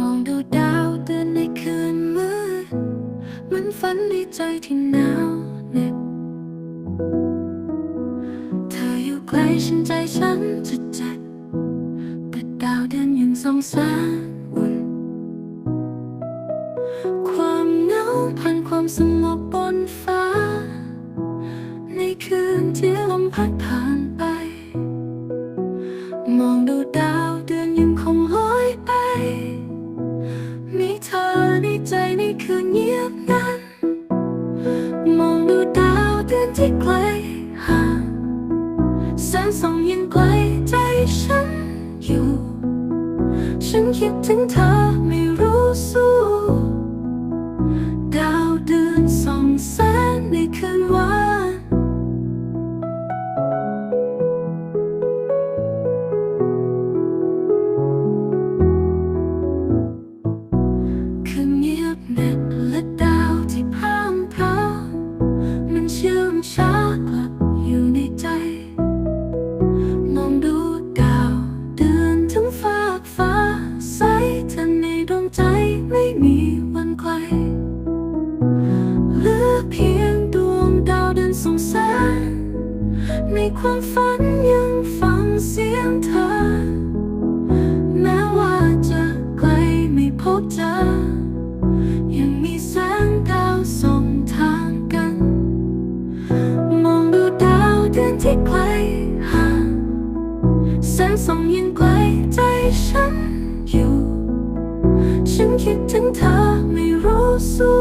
มองดูดาวเตือนในคืนมืดมันฝันในใจที่หนาวเหน็บเธออยู่ใกล้ฉันใจฉันจะจัดแต่ดาวเดือนยังสงสารวุ่นความเหงาผ่านความสงบบนฟ้า ในคืนที่ลมพัดผ่านไป มองดูดาว ในใจในคืนเงียบงันมองดูดาวเดือนที่ไกลห่างแสงส่องยังไกลใจฉันอยู่ ฉันคิดถึงเธอไม่รู้สู้ เพียงดวงดาวเดือนส่องแสงในความฝันยังฟังเสียงเธอ แม้ว่าจะไกลไม่พบเจอ ยังมีแสงดาวส่องทางกัน มองดูดาวเดือนที่ไกลห่างแสงส่องยังไกลใจฉันอยู่ ฉันคิดถึงเธอไม่รู้สู้